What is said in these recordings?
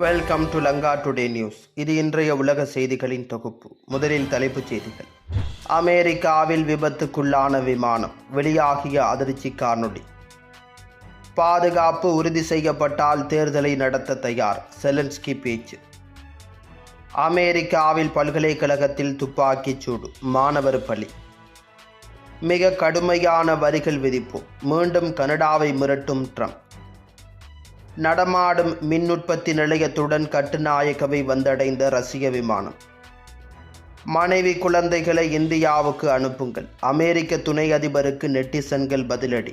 Welcome to Lanka today news இது இன்றைய உலக செய்திகளின் தொகுப்பு. முதலில் தலைப்புச் செய்திகள். அமெரிக்காவில் விபத்துக்குள்ளான விமானம் வெளியாகிய அதிர்ச்சி காணொளி. பாதுகாப்பு உறுதி செய்யப்பட்டால் தேர்தலை நடத்த தயார். செலன்ஸ்கி பேச்சு. அமெரிக்காவில் பல்கலைக்கழகத்தில் துப்பாக்கிச் சூடு மாணவர் பலி. மிக கடுமையான வரிகள் விதிப்பு. மீண்டும் கனடாவை மிரட்டும் ட்ரம்ப் நடமாடும் மின் உற்பத்தி நிலையத்துடன் கட்டுநாயக்கவை வந்தடைந்த ரஷ்ய விமானம். மனைவி குழந்தைகளை இந்தியாவுக்கு அனுப்புங்கள். அமெரிக்க துணை அதிபருக்கு நெட்டிசன்கள் பதிலடி.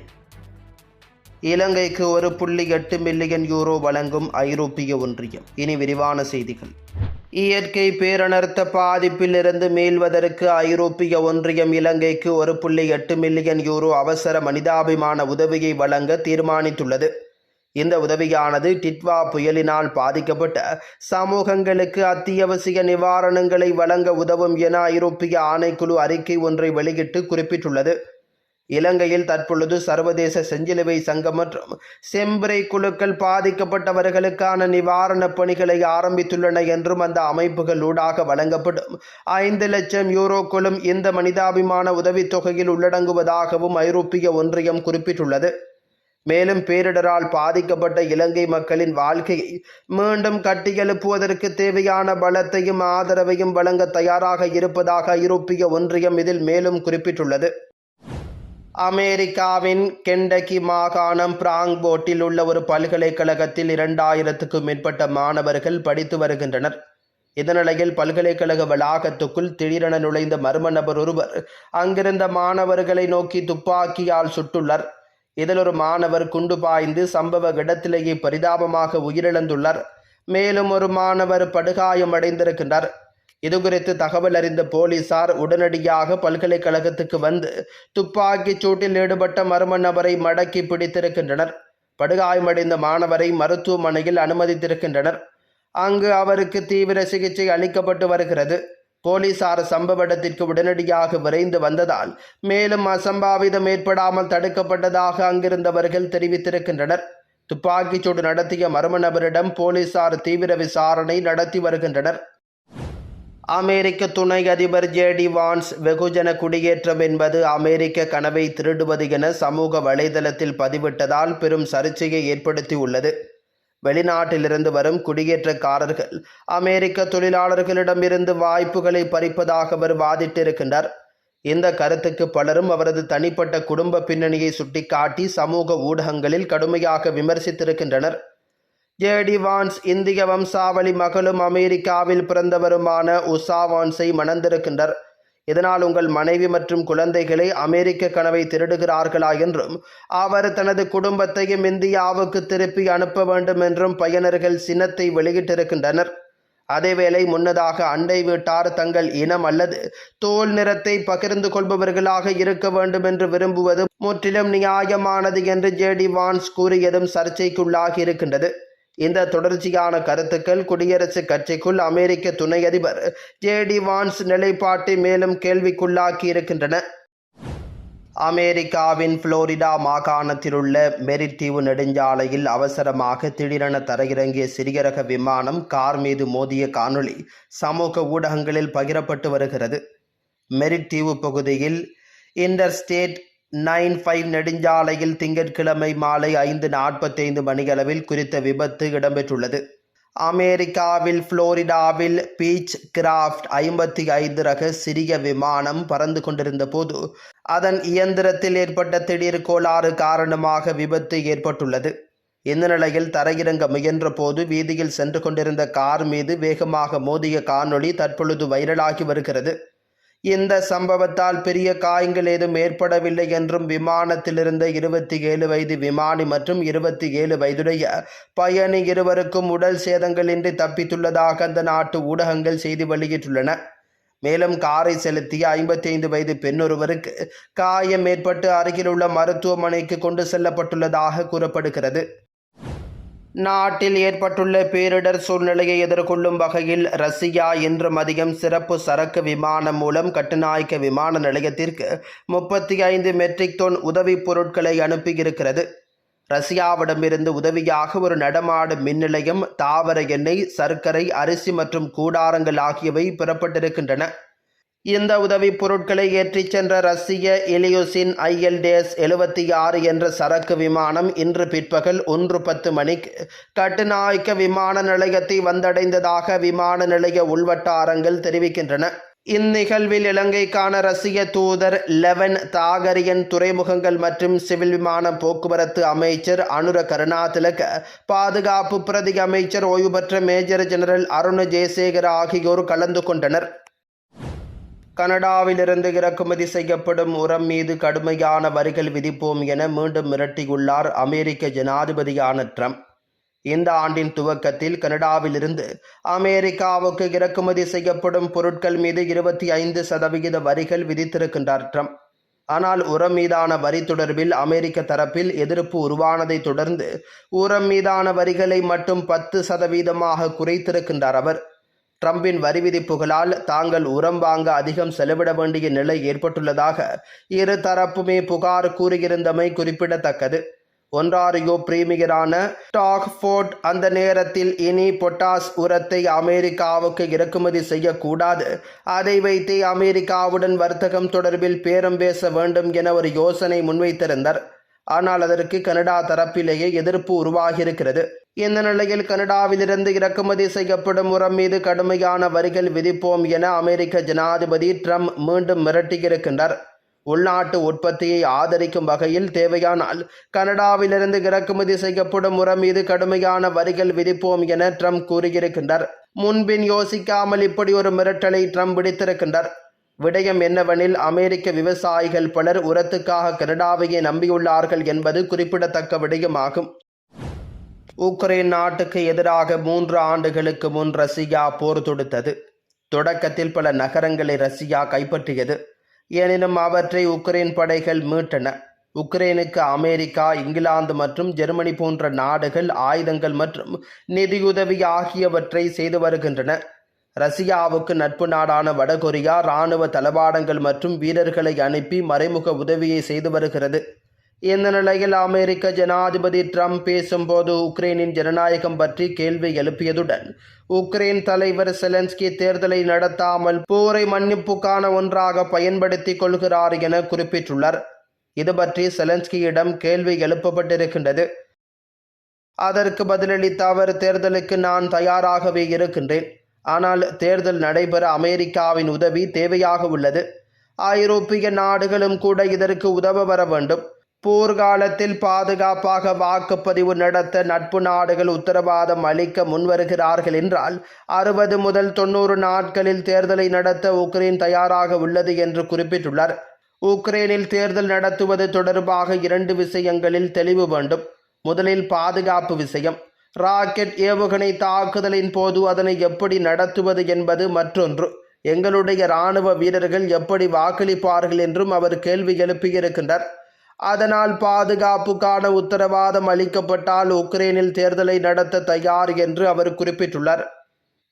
இலங்கைக்கு ஒரு புள்ளி எட்டு மில்லியன் யூரோ வழங்கும் ஐரோப்பிய ஒன்றியம். இனி விரிவான செய்திகள். இயற்கை பேரணர்த்த பாதிப்பிலிருந்து மீள்வதற்கு ஐரோப்பிய ஒன்றியம் இலங்கைக்கு ஒரு புள்ளி எட்டு மில்லியன் யூரோ அவசர மனிதாபிமான உதவியை வழங்க தீர்மானித்துள்ளது. இந்த உதவியானது டிட்வா புயலினால் பாதிக்கப்பட்ட சமூகங்களுக்கு அத்தியாவசிய நிவாரணங்களை வழங்க உதவும் என ஐரோப்பிய ஆணைக்குழு அறிக்கை ஒன்றை வெளியிட்டு குறிப்பிட்டுள்ளது. இலங்கையில் தற்பொழுது சர்வதேச செஞ்சிலுவை சங்கம் மற்றும் செம்பிரை குழுக்கள் பாதிக்கப்பட்டவர்களுக்கான நிவாரணப் பணிகளை ஆரம்பித்துள்ளன என்றும் அந்த அமைப்புகள் ஊடாக வழங்கப்படும். ஐந்து லட்சம் யூரோக்களும் இந்த மனிதாபிமான உதவித்தொகையில் உள்ளடங்குவதாகவும் ஐரோப்பிய ஒன்றியம் குறிப்பிட்டுள்ளது. மேலும் பேரிடரால் பாதிக்கப்பட்ட இலங்கை மக்களின் வாழ்க்கையை மீண்டும் கட்டியெழுப்புவதற்கு தேவையான பலத்தையும் ஆதரவையும் வழங்க தயாராக இருப்பதாக ஐரோப்பிய ஒன்றியம் இதில் மேலும் குறிப்பிட்டுள்ளது. அமெரிக்காவின் கெண்டகி மாகாணம் பிராங்போர்ட்டில் உள்ள ஒரு பல்கலைக்கழகத்தில் இரண்டாயிரத்துக்கும் மேற்பட்ட மாணவர்கள் படித்து வருகின்றனர். இதனிடையில் பல்கலைக்கழக வளாகத்துக்குள் திடீரென நுழைந்த மர்ம நபர் ஒருவர் அங்கிருந்த மாணவர்களை நோக்கி துப்பாக்கியால் சுட்டுள்ளார். இதில் ஒரு மாணவர் குண்டு பாய்ந்து சம்பவ இடத்திலேயே பரிதாபமாக உயிரிழந்துள்ளார். மேலும் ஒரு மாணவர் படுகாயமடைந்திருக்கின்றார் இதுகுறித்து தகவல் அறிந்த போலீசார் உடனடியாக பல்கலைக்கழகத்துக்கு வந்து துப்பாக்கிச் சூட்டில் ஈடுபட்ட மர்ம நபரை மடக்கி பிடித்திருக்கின்றனர். படுகாயமடைந்த மாணவரை மருத்துவமனையில் அனுமதித்திருக்கின்றனர். அங்கு அவருக்கு தீவிர சிகிச்சை அளிக்கப்பட்டு வருகிறது. போலீசார் சம்பவ இடத்திற்கு உடனடியாக விரைந்து வந்ததால் மேலும் அசம்பாவிதம் ஏற்படாமல் தடுக்கப்பட்டதாக அங்கிருந்தவர்கள் தெரிவித்திருக்கின்றனர். துப்பாக்கிச்சூடு நடத்திய மர்ம நபரிடம் போலீசார் தீவிர விசாரணை நடத்தி வருகின்றனர். அமெரிக்க துணை அதிபர் ஜேடி வான்ஸ் வெகுஜன குடியேற்றம் என்பது அமெரிக்க கனவை திருடுவது என சமூக வலைதளத்தில் பதிவிட்டதால் பெரும் சர்ச்சையை ஏற்படுத்தியுள்ளது. வெளிநாட்டிலிருந்து வரும் குடியேற்றக்காரர்கள் அமெரிக்க தொழிலாளர்களிடமிருந்து வாய்ப்புகளை பறிப்பதாக அவர் வாதிட்டிருக்கின்றார். இந்த கருத்துக்கு பலரும் அவரது தனிப்பட்ட குடும்ப பின்னணியை சுட்டிக்காட்டி சமூக ஊடகங்களில் கடுமையாக விமர்சித்திருக்கின்றனர். ஜேடி வான்ஸ் இந்திய வம்சாவளி மகளும் அமெரிக்காவில் பிறந்தவருமான உஷா வான்ஸை மணந்திருக்கின்றார். இதனால் உங்கள் மனைவி மற்றும் குழந்தைகளை அமெரிக்க கனவை திருடுகிறார்களா என்றும் அவர் தனது குடும்பத்தையும் இந்தியாவுக்கு திருப்பி அனுப்ப வேண்டும் என்றும் பயனர்கள் சின்னத்தை வெளியிட்டிருக்கின்றனர். அதேவேளை முன்னதாக அண்டை வீட்டார் தங்கள் இனம் அல்லது தோல் நிறத்தை பகிர்ந்து கொள்பவர்களாக இருக்க வேண்டும் என்று விரும்புவது முற்றிலும் நியாயமானது என்று ஜேடி வான்ஸ் கூறியதும் சர்ச்சைக்குள்ளாகி இருக்கின்றது இந்த தொடர்ச்சியான கருத்துக்கள் குடியரசுக் கட்சிக்குள் அமெரிக்க துணை அதிபர் ஜேடி வான்ஸ் நிலைப்பாட்டை மேலும் கேள்விக்குள்ளாக்கி இருக்கின்றன அமெரிக்காவின் புளோரிடா மாகாணத்திலுள்ள மெரித்தீவு நெடுஞ்சாலையில் அவசரமாக திடீரென தரையிறங்கிய சிறிய ரக விமானம் கார் மீது மோதிய காணொளி சமூக ஊடகங்களில் பகிரப்பட்டு வருகிறது. மெரித்தீவு பகுதியில் இன்டர்ஸ்டேட் நைன் ஃபைவ் நெடுஞ்சாலையில் திங்கட்கிழமை மாலை ஐந்து நாற்பத்தைந்து மணியளவில் குறித்த விபத்து இடம்பெற்றுள்ளது. அமெரிக்காவில் புளோரிடாவில் பீச் கிராஃப்ட் ஐம்பத்தி ஐந்து ரக சிறிய விமானம் பறந்து கொண்டிருந்த போது அதன் இயந்திரத்தில் ஏற்பட்ட திடீர் கோளாறு காரணமாக விபத்து ஏற்பட்டுள்ளது. இந்த நிலையில் தரையிறங்க முயன்ற போது வீதியில் சென்று கொண்டிருந்த கார் மீது வேகமாக மோதிய காணொளி தற்பொழுது வைரலாகி வருகிறது. இந்த சம்பவத்தால் பெரிய காயங்கள் ஏதும் ஏற்படவில்லை என்றும் விமானத்திலிருந்த இருபத்தி ஏழு வயது விமானி மற்றும் இருபத்தி ஏழு வயதுடைய பயணி இருவருக்கும் உடல் சேதங்களின்றி தப்பித்துள்ளதாக அந்த நாட்டு ஊடகங்கள் செய்தி வெளியிட்டுள்ளன. மேலும் காரை செலுத்திய ஐம்பத்தி ஐந்து வயது பெண்ணொருவருக்கு காயம் ஏற்பட்டு அருகிலுள்ள மருத்துவமனைக்கு கொண்டு செல்லப்பட்டுள்ளதாக கூறப்படுகிறது. நாட்டில் ஏற்பட்டுள்ள பேரிடர் சூழ்நிலையை எதிர்கொள்ளும் வகையில் ரஷ்யா இன்று மதியம் சிறப்பு சரக்கு விமானம் மூலம் கட்டுநாயக்க விமான நிலையத்திற்கு முப்பத்தி ஐந்து மெட்ரிக் டோன் உதவிப் பொருட்களை அனுப்பியிருக்கிறது. ரஷ்யாவிடமிருந்து உதவியாக ஒரு நடமாடு மின்நிலையம் தாவர எண்ணெய் சர்க்கரை அரிசி மற்றும் கூடாரங்கள் ஆகியவை பெறப்பட்டிருக்கின்றன. இந்த உதவிப் பொருட்களை ஏற்றிச் சென்ற ரஷ்ய எலியோசின் ஐஎல்டேஸ் எழுபத்தி ஆறு என்ற சரக்கு விமானம் இன்று பிற்பகல் ஒன்று பத்து மணிக்கு கட்டுநாயக்க விமான நிலையத்தை வந்தடைந்ததாக விமான நிலைய உள்வட்டாரங்கள் தெரிவிக்கின்றன. இந்நிகழ்வில் இலங்கைக்கான ரஷ்ய தூதர் லெவன் தாகரியன் துறைமுகங்கள் மற்றும் சிவில் விமான போக்குவரத்து அமைச்சர் அனுர கருணாதிலக பாதுகாப்பு பிரதி அமைச்சர் ஓய்வு பெற்ற மேஜர் ஜெனரல் அருண் ஜெயசேகர் ஆகியோர் கலந்து கொண்டனர். கனடாவிலிருந்து இறக்குமதி செய்யப்படும் உரம் மீது கடுமையான வரிகள் விதிப்போம் என மீண்டும் மிரட்டியுள்ளார் அமெரிக்க ஜனாதிபதியான ட்ரம்ப். இந்த ஆண்டின் துவக்கத்தில் கனடாவிலிருந்து அமெரிக்காவுக்கு இறக்குமதி செய்யப்படும் பொருட்கள் மீது இருபத்தி ஐந்து சதவிகித வரிகள் விதித்திருக்கின்றார் ட்ரம்ப். ஆனால் உரம் மீதான வரி தொடர்பில் அமெரிக்க தரப்பில் எதிர்ப்பு உருவானதை தொடர்ந்து உரம் மீதான வரிகளை மட்டும் பத்து சதவீதமாக குறைத்திருக்கின்றார் அவர். ட்ரம்பின் வரி விதிப்புகளால் தாங்கள் உரம் வாங்க அதிகம் செலவிட வேண்டிய நிலை ஏற்பட்டுள்ளதாக இரு தரப்புமே புகார் கூறியிருந்தமை குறிப்பிடத்தக்கது. ஒன்றாரியோ பிரீமியரான டாக்ஃபோர்ட் அந்த நேரத்தில் இனி பொட்டாஸ் உரத்தை அமெரிக்காவுக்கு இறக்குமதி செய்யக்கூடாது. அதை வைத்தே அமெரிக்காவுடன் வர்த்தகம் தொடர்பில் பேரம் பேச வேண்டும் என ஒரு யோசனை முன்வைத்திருந்தார். ஆனால் அதற்கு கனடா தரப்பிலேயே எதிர்ப்பு உருவாகியிருக்கிறது. இந்த நிலையில் கனடாவிலிருந்து இறக்குமதி செய்யப்படும் உரம் மீது கடுமையான வரிகள் விதிப்போம் என அமெரிக்க ஜனாதிபதி ட்ரம்ப் மீண்டும் மிரட்டியிருக்கின்றார். உள்நாட்டு உற்பத்தியை ஆதரிக்கும் வகையில் தேவையானால் கனடாவிலிருந்து இறக்குமதி செய்யப்படும் உரம் மீது கடுமையான வரிகள் விதிப்போம் என ட்ரம்ப் கூறியிருக்கின்றார். முன்பின் யோசிக்காமல் இப்படி ஒரு மிரட்டலை ட்ரம்ப் விடுத்திருக்கின்றார். விடயம் என்னவெனில் அமெரிக்க விவசாயிகள் பலர் உரத்துக்காக கனடாவையே நம்பியுள்ளார்கள் என்பது குறிப்பிடத்தக்க விடயமாகும். உக்ரைன் நாட்டுக்கு எதிராக மூன்று ஆண்டுகளுக்கு முன் ரஷ்யா போர் தொடுத்தது. தொடக்கத்தில் பல நகரங்களை ரஷ்யா கைப்பற்றியது. எனினும் அவற்றை உக்ரைன் படைகள் மீட்டன. உக்ரைனுக்கு அமெரிக்கா இங்கிலாந்து மற்றும் ஜெர்மனி போன்ற நாடுகள் ஆயுதங்கள் மற்றும் நிதியுதவி ஆகியவற்றை செய்து வருகின்றன. ரஷ்யாவுக்கு நட்பு நாடான வடகொரியா இராணுவ தளவாடங்கள் மற்றும் வீரர்களை அனுப்பி மறைமுக உதவியை செய்து வருகிறது. இந்த நிலையில் அமெரிக்க ஜனாதிபதி ட்ரம்ப் பேசும்போது உக்ரைனின் ஜனநாயகம் பற்றி கேள்வி எழுப்பியதுடன் உக்ரைன் தலைவர் செலன்ஸ்கி தேர்தலை நடத்தாமல் போரை மன்னிப்புக்கான ஒன்றாக பயன்படுத்திக் கொள்கிறார் என குறிப்பிட்டுள்ளார். இது பற்றி செலன்ஸ்கியிடம் கேள்வி எழுப்பப்பட்டிருக்கின்றது. அதற்கு பதிலளித்த அவர் தேர்தலுக்கு நான் தயாராகவே இருக்கின்றேன். ஆனால் தேர்தல் நடைபெற அமெரிக்காவின் உதவி தேவையாக உள்ளது. ஐரோப்பிய நாடுகளும் கூட இதற்கு உதவ வர வேண்டும். போர்க்காலத்தில் பாதுகாப்பாக வாக்குப்பதிவு நடத்த நட்பு நாடுகள் உத்தரவாதம் அளிக்க முன்வருகிறார்கள் என்றால் அறுபது முதல் தொண்ணூறு நாட்களில் தேர்தலை நடத்த உக்ரைன் தயாராக உள்ளது என்று குறிப்பிட்டுள்ளார். உக்ரைனில் தேர்தல் நடத்துவது தொடர்பாக இரண்டு விஷயங்களில் தெளிவு வேண்டும். முதலில் பாதுகாப்பு விஷயம். ராக்கெட் ஏவுகணை தாக்குதலின் போது அதனை எப்படி நடத்துவது என்பது மற்றொன்று. எங்களுடைய இராணுவ வீரர்கள் எப்படி வாக்களிப்பார்கள் என்றும் அவர் கேள்வி எழுப்பியிருக்கின்றார். அதனால் பாதுகாப்புக்கான உத்தரவாதம் அளிக்கப்பட்டால் உக்ரைனில் தேர்தலை நடத்த தயார் என்று அவர் குறிப்பிட்டுள்ளார்.